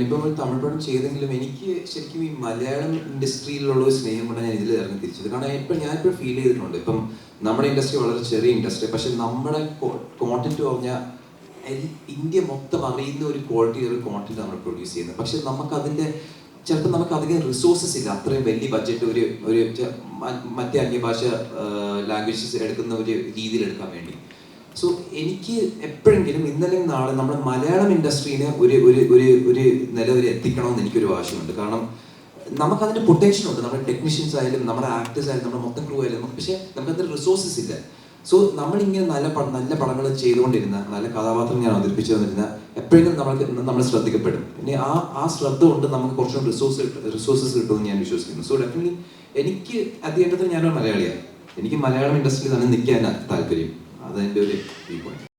ഞാനിപ്പം ഒരു തമിഴ് പടം ചെയ്തെങ്കിലും എനിക്ക് ശരിക്കും ഈ മലയാളം ഇൻഡസ്ട്രിയിലുള്ള ഒരു സ്നേഹം കൊണ്ട് ഞാൻ ഇതിൽ ഇറങ്ങി തിരിച്ചത്. കാരണം ഇപ്പം ഞാനിപ്പോൾ ഫീൽ ചെയ്തിട്ടുണ്ട്. ഇപ്പം നമ്മുടെ ഇൻഡസ്ട്രി വളരെ ചെറിയ ഇൻഡസ്ട്രി. പക്ഷെ നമ്മുടെ കോണ്ടന്റ് പറഞ്ഞാൽ ഇന്ത്യ മൊത്തം അറിയുന്ന ഒരു ക്വാളിറ്റി ഒരു കോണ്ടന്റ് നമ്മൾ പ്രൊഡ്യൂസ് ചെയ്യുന്നത്. പക്ഷെ നമുക്ക് അതിന്റെ ചിലപ്പോൾ നമുക്ക് അധികം റിസോഴ്സസ് ഇല്ല. അത്രയും വലിയ ബഡ്ജറ്റ് ഒരു ഒരു മറ്റേ അന്യഭാഷ ലാംഗ്വേജസ് എടുക്കുന്ന ഒരു രീതിയിൽ എടുക്കാൻ വേണ്ടി. സോ എനിക്ക് എപ്പോഴെങ്കിലും ഇന്നലെ നാളെ നമ്മുടെ മലയാളം ഇൻഡസ്ട്രീനെ ഒരു ഒരു ഒരു ഒരു നില വരെ എത്തിക്കണമെന്ന് എനിക്കൊരു വാശിയുണ്ട് കാരണം നമുക്ക് അതിന്റെ പൊട്ടൻഷ്യൽ ഉണ്ട്. നമ്മുടെ ടെക്നീഷ്യൻസ് ആയാലും നമ്മുടെ ആക്ടേഴ്സ് ആയാലും നമ്മുടെ മൊത്തം ക്രൂ ആയാലും നമുക്ക് പക്ഷേ നമുക്ക് അതിന്റെ റിസോഴ്സസ് ഇല്ല. സോ നമ്മളിങ്ങനെ നല്ല നല്ല പടങ്ങൾ ചെയ്തുകൊണ്ടിരുന്ന നല്ല കഥാപാത്രം ഞാൻ അവതരിപ്പിച്ചു തന്നിരുന്ന എപ്പോഴെങ്കിലും നമ്മൾക്ക് നമ്മൾ ശ്രദ്ധിക്കപ്പെടും. പിന്നെ ആ ആ ശ്രദ്ധ കൊണ്ട് നമുക്ക് കുറച്ചും റിസോഴ്സ് റിസോഴ്സസ് കിട്ടുമെന്ന് ഞാൻ വിശ്വസിക്കുന്നു. സോ ഡെഫിനറ്റ്ലി എനിക്ക് അധികം ഞാനൊരു മലയാളിയാണ്. എനിക്ക് മലയാളം ഇൻഡസ്ട്രിയിൽ തന്നെ നിൽക്കാൻ താല്പര്യം. അതെന്റെ ഒരു വ്യൂ പോയിന്റ്